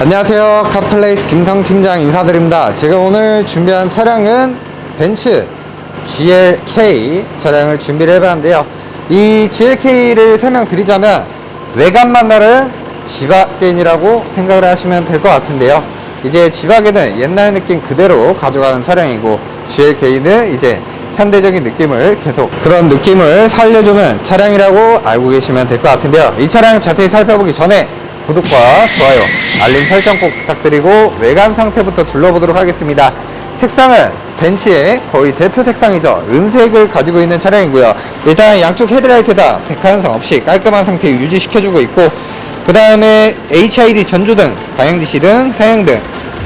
안녕하세요. 카플레이스 김성 팀장 인사드립니다. 제가 오늘 준비한 차량은 벤츠 GLK 차량을 준비를 해봤는데요. 이 GLK를 설명드리자면 외관만 다른 지바겐이라고 생각을 하시면 될 것 같은데요. 이제 지바겐은 옛날 느낌 그대로 가져가는 차량이고 GLK는 이제 현대적인 느낌을 계속 그런 느낌을 살려주는 차량이라고 알고 계시면 될 것 같은데요. 이 차량 자세히 살펴보기 전에 구독과 좋아요, 알림 설정 꼭 부탁드리고 외관 상태부터 둘러보도록 하겠습니다. 색상은 벤츠의 거의 대표 색상이죠. 은색을 가지고 있는 차량이고요. 일단 양쪽 헤드라이트 다 백화현상 없이 깔끔한 상태 유지시켜주고 있고 그 다음에 HID 전조등, 방향지시등, 사양등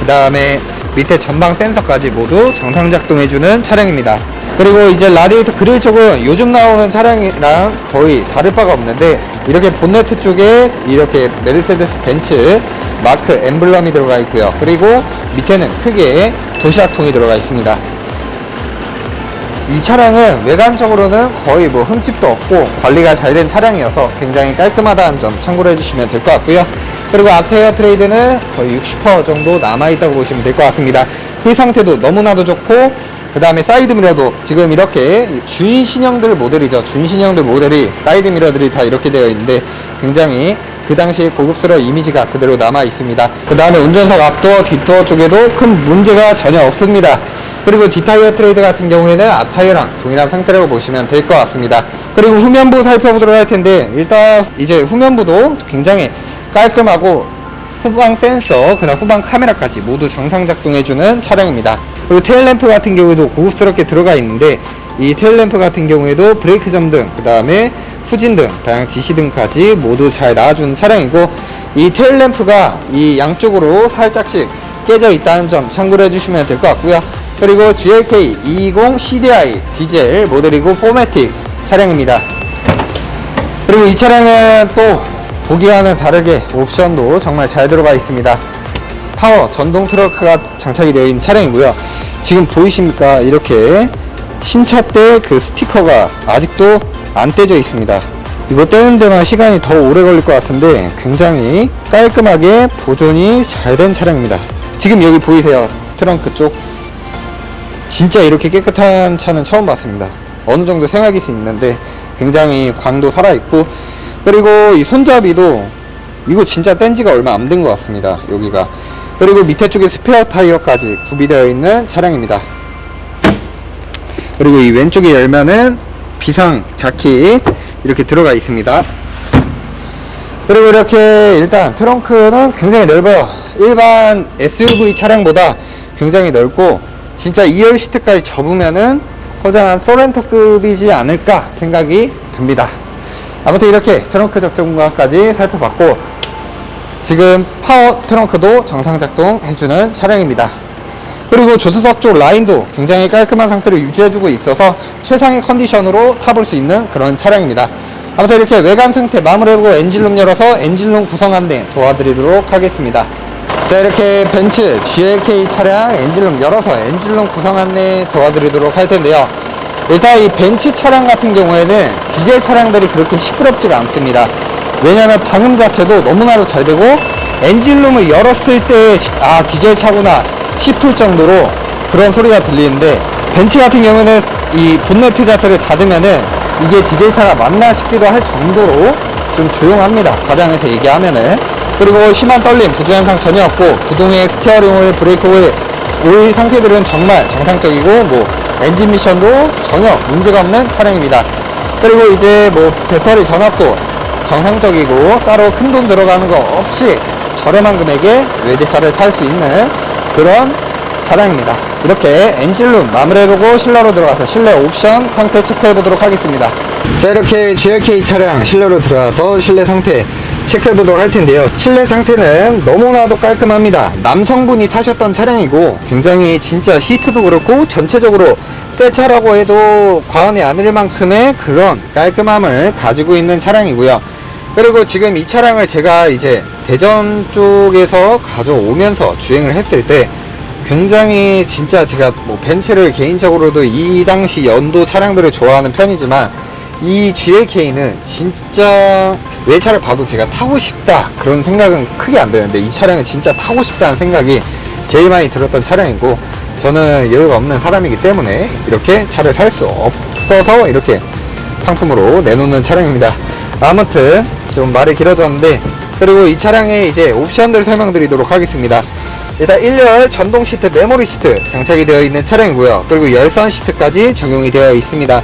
그 다음에 밑에 전방 센서까지 모두 정상 작동해주는 차량입니다. 그리고 이제 라디에이터 그릴 쪽은 요즘 나오는 차량이랑 거의 다를 바가 없는데 이렇게 본네트 쪽에 이렇게 메르세데스 벤츠 마크 엠블럼이 들어가 있고요. 그리고 밑에는 크게 도시락통이 들어가 있습니다. 이 차량은 외관적으로는 거의 뭐 흠집도 없고 관리가 잘 된 차량이어서 굉장히 깔끔하다는 점 참고로 해주시면 될 것 같고요. 그리고 앞타이어 트레이드는 거의 60% 정도 남아있다고 보시면 될 것 같습니다. 휠 상태도 너무나도 좋고 그 다음에 사이드 미러도 지금 이렇게 준신형들 모델이죠. 준신형들 모델이 사이드 미러들이 다 이렇게 되어 있는데 굉장히 그 당시의 고급스러운 이미지가 그대로 남아 있습니다. 그 다음에 운전석 앞도어, 뒷도어 쪽에도 큰 문제가 전혀 없습니다. 그리고 뒷타이어 트레이드 같은 경우에는 앞타이어랑 동일한 상태라고 보시면 될 것 같습니다. 그리고 후면부 살펴보도록 할 텐데 일단 이제 후면부도 굉장히 깔끔하고 후방 센서, 그다음 후방 카메라까지 모두 정상 작동해주는 차량입니다. 그리고 테일램프 같은 경우에도 고급스럽게 들어가 있는데 이 테일램프 같은 경우에도 브레이크 점등, 그 다음에 후진등, 방향 지시등까지 모두 잘 나와주는 차량이고 이 테일램프가 이 양쪽으로 살짝씩 깨져 있다는 점 참고를 해주시면 될 것 같고요. 그리고 GLK 220 CDI 디젤 모델이고 포매틱 차량입니다. 그리고 이 차량은 또 보기와는 다르게 옵션도 정말 잘 들어가 있습니다. 파워 전동 트럭가 장착이 되어 있는 차량이고요. 지금 보이십니까? 이렇게 신차 때 그 스티커가 아직도 안 떼져 있습니다. 이거 떼는 데만 시간이 더 오래 걸릴 것 같은데 굉장히 깔끔하게 보존이 잘 된 차량입니다. 지금 여기 보이세요? 트렁크 쪽. 진짜 이렇게 깨끗한 차는 처음 봤습니다. 어느 정도 생활기수 있는데 굉장히 광도 살아있고 그리고 이 손잡이도 이거 진짜 뗀 지가 얼마 안 된 것 같습니다. 여기가. 그리고 밑에 쪽에 스페어 타이어까지 구비되어 있는 차량입니다. 그리고 이 왼쪽에 열면은 비상 자켓 이렇게 들어가 있습니다. 그리고 이렇게 일단 트렁크는 굉장히 넓어요. 일반 SUV 차량보다 굉장히 넓고 진짜 2열 시트까지 접으면은 거장한 소렌토급이지 않을까 생각이 듭니다. 아무튼 이렇게 트렁크 적정과까지 살펴봤고 지금 파워 트렁크도 정상 작동해주는 차량입니다. 그리고 조수석 쪽 라인도 굉장히 깔끔한 상태를 유지해주고 있어서 최상의 컨디션으로 타볼 수 있는 그런 차량입니다. 아무튼 이렇게 외관 상태 마무리해보고 엔진룸 열어서 엔진룸 구성 안내 도와드리도록 하겠습니다. 자 이렇게 벤츠 GLK 차량 엔진룸 열어서 엔진룸 구성 안내 도와드리도록 할 텐데요. 일단 이 벤츠 차량 같은 경우에는 디젤 차량들이 그렇게 시끄럽지가 않습니다. 왜냐면 방음 자체도 너무나도 잘 되고 엔진룸을 열었을 때 아 디젤 차구나 싶을 정도로 그런 소리가 들리는데 벤츠 같은 경우는 이 본네트 자체를 닫으면은 이게 디젤 차가 맞나 싶기도 할 정도로 좀 조용합니다. 과장해서 얘기하면은 그리고 심한 떨림, 부주 현상 전혀 없고 구동의 스티어링 휠, 브레이크 휠, 오일 상태들은 정말 정상적이고 뭐 엔진 미션도 전혀 문제가 없는 차량입니다. 그리고 이제 뭐 배터리 전압도 정상적이고 따로 큰 돈 들어가는 거 없이 저렴한 금액에 외제차를 탈 수 있는 그런 차량입니다. 이렇게 엔진룸 마무리해보고 실내로 들어가서 실내 옵션 상태 체크해보도록 하겠습니다. 자 이렇게 GLK 차량 실내로 들어가서 실내 상태 체크해 보도록 할 텐데요. 실내 상태는 너무나도 깔끔합니다. 남성분이 타셨던 차량이고 굉장히 진짜 시트도 그렇고 전체적으로 새 차라고 해도 과언이 아닐 만큼의 그런 깔끔함을 가지고 있는 차량이고요. 그리고 지금 이 차량을 제가 이제 대전 쪽에서 가져오면서 주행을 했을 때 굉장히 진짜 제가 뭐 벤츠를 개인적으로도 이 당시 연도 차량들을 좋아하는 편이지만 이 GLK는 진짜 외차를 봐도 제가 타고 싶다 그런 생각은 크게 안 드는데 이 차량은 진짜 타고 싶다는 생각이 제일 많이 들었던 차량이고 저는 여유가 없는 사람이기 때문에 이렇게 차를 살 수 없어서 이렇게 상품으로 내놓는 차량입니다. 아무튼 좀 말이 길어졌는데 그리고 이 차량의 이제 옵션들 설명드리도록 하겠습니다. 일단 1열 전동 시트 메모리 시트 장착이 되어 있는 차량이고요. 그리고 열선 시트까지 적용이 되어 있습니다.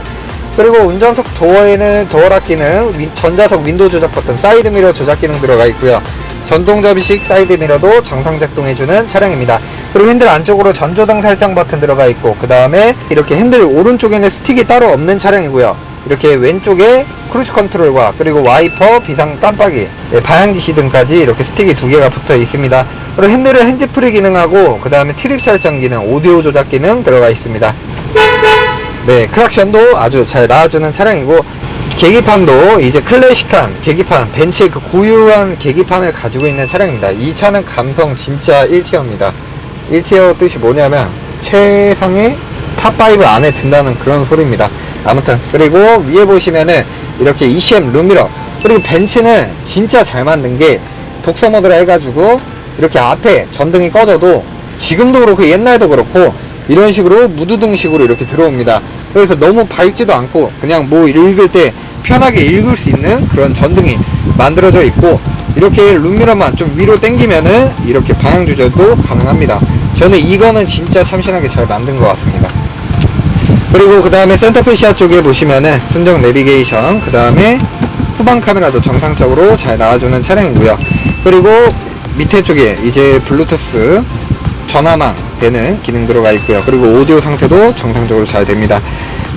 그리고 운전석 도어에는 도어 락 기능, 윈- 전자석 윈도우 조작 버튼, 사이드 미러 조작 기능 들어가 있고요. 전동 접이식 사이드 미러도 정상 작동해주는 차량입니다. 그리고 핸들 안쪽으로 전조등 설정 버튼 들어가 있고 그 다음에 이렇게 핸들 오른쪽에는 스틱이 따로 없는 차량이고요. 이렇게 왼쪽에 크루즈 컨트롤과 그리고 와이퍼, 비상 깜빡이, 네, 방향지시 등까지 이렇게 스틱이 두 개가 붙어 있습니다. 그리고 핸들은 핸즈프리 기능하고 그 다음에 트립 설정 기능, 오디오 조작 기능 들어가 있습니다. 네, 크락션도 아주 잘 나와주는 차량이고 계기판도 이제 클래식한 계기판, 벤츠의 그 고유한 계기판을 가지고 있는 차량입니다. 이 차는 감성 진짜 1티어입니다. 1티어 뜻이 뭐냐면 최상의 탑5 안에 든다는 그런 소리입니다. 아무튼 그리고 위에 보시면은 이렇게 ECM 룸미러 그리고 벤츠는 진짜 잘 만든 게 독서 모드라 해가지고 이렇게 앞에 전등이 꺼져도 지금도 그렇고 옛날도 그렇고 이런 식으로 무드등식으로 이렇게 들어옵니다. 그래서 너무 밝지도 않고 그냥 뭐 읽을 때 편하게 읽을 수 있는 그런 전등이 만들어져 있고 이렇게 룸미러만 좀 위로 당기면은 이렇게 방향 조절도 가능합니다. 저는 이거는 진짜 참신하게 잘 만든 것 같습니다. 그리고 그 다음에 센터페시아 쪽에 보시면은 순정 내비게이션, 그 다음에 후방 카메라도 정상적으로 잘 나와주는 차량이고요. 그리고 밑에 쪽에 이제 블루투스 전화망 되는 기능 들어가 있고요. 그리고 오디오 상태도 정상적으로 잘 됩니다.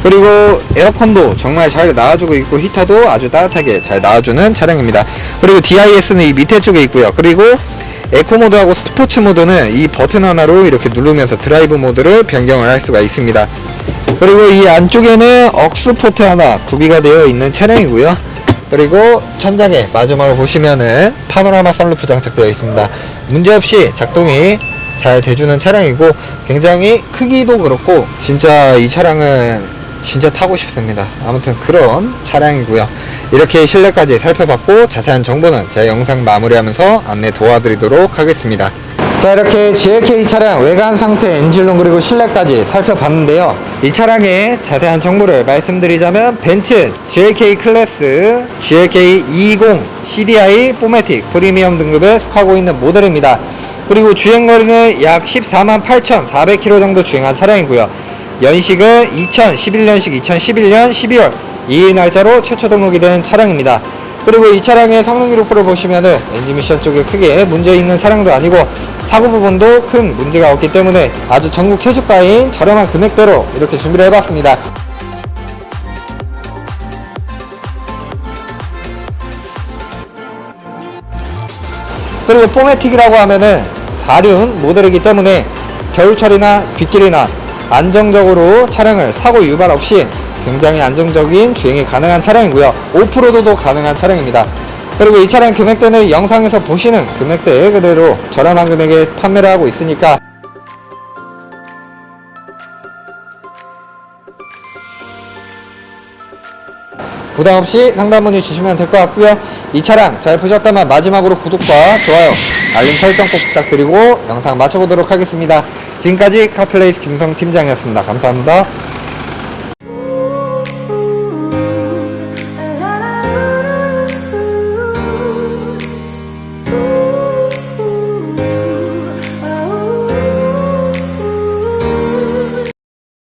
그리고 에어컨도 정말 잘 나와주고 있고 히터도 아주 따뜻하게 잘 나와주는 차량입니다. 그리고 DIS는 이 밑에 쪽에 있고요. 그리고 에코 모드하고 스포츠 모드는 이 버튼 하나로 이렇게 누르면서 드라이브 모드를 변경을 할 수가 있습니다. 그리고 이 안쪽에는 억스 포트 하나 구비가 되어 있는 차량이고요. 그리고 천장에 마지막으로 보시면은 파노라마 선루프 장착되어 있습니다. 문제없이 작동이 잘 돼주는 차량이고 굉장히 크기도 그렇고 진짜 이 차량은 진짜 타고 싶습니다. 아무튼 그런 차량이고요. 이렇게 실내까지 살펴봤고 자세한 정보는 제 영상 마무리하면서 안내 도와드리도록 하겠습니다. 자 이렇게 GLK 차량 외관 상태, 엔진룸 그리고 실내까지 살펴봤는데요. 이 차량의 자세한 정보를 말씀드리자면 벤츠 GLK 클래스 GLK 220 CDI 포매틱 프리미엄 등급에 속하고 있는 모델입니다. 그리고 주행거리는 약 14만 8,400km 정도 주행한 차량이고요. 연식은 2011년식 2011년 12월 2일 날짜로 최초 등록이 된 차량입니다. 그리고 이 차량의 성능 기록부를 보시면은 엔진 미션 쪽에 크게 문제 있는 차량도 아니고 사고 부분도 큰 문제가 없기 때문에 아주 전국 최저가인 저렴한 금액대로 이렇게 준비를 해봤습니다. 그리고 포매틱이라고 하면은 4륜 모델이기 때문에 겨울철이나 빗길이나 안정적으로 차량을 사고 유발 없이 굉장히 안정적인 주행이 가능한 차량이고요. 오프로드도 가능한 차량입니다. 그리고 이 차량 금액대는 영상에서 보시는 금액대 그대로 저렴한 금액에 판매를 하고 있으니까 부담 없이 상담 문의 주시면 될 것 같고요. 이 차량 잘 보셨다면 마지막으로 구독과 좋아요, 알림 설정 꼭 부탁드리고 영상 마쳐보도록 하겠습니다. 지금까지 카플레이스 김성 팀장이었습니다. 감사합니다.